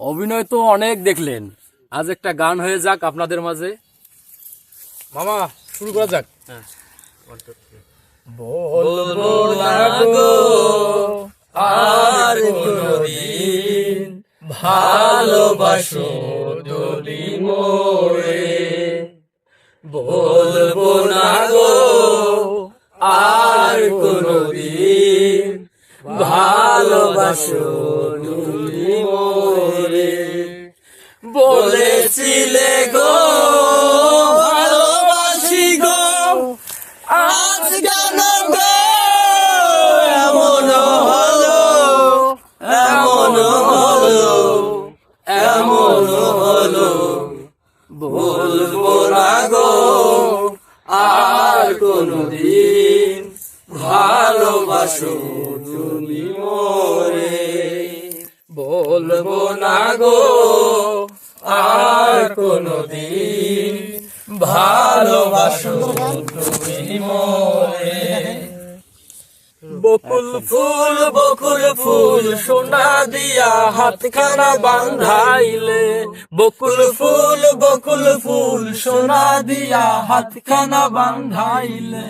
অভিনয় তো অনেক দেখলেন। আজ একটা গান হয়ে যাক আপনাদের মাঝে। মামা শুরু করা যাক। বলব না আর কোনদিন ভালোবাসো যদি মোরে। বলব না গো আর কোনদিন ভালোবাসো হলো এমন হলো, বলব না গো, আর কোনদিন ভালোবাসো তুমি মোরে। বলব না গো, আর কোনদিন ভালোবাসো তুমি বকুল ফুল বকুল ফুল, সোনা দিয়া হাতখানা বান্ধাইলে। বকুল ফুল বকুল ফুল, সোনা দিয়া হাতখানা বান্ধাইলে।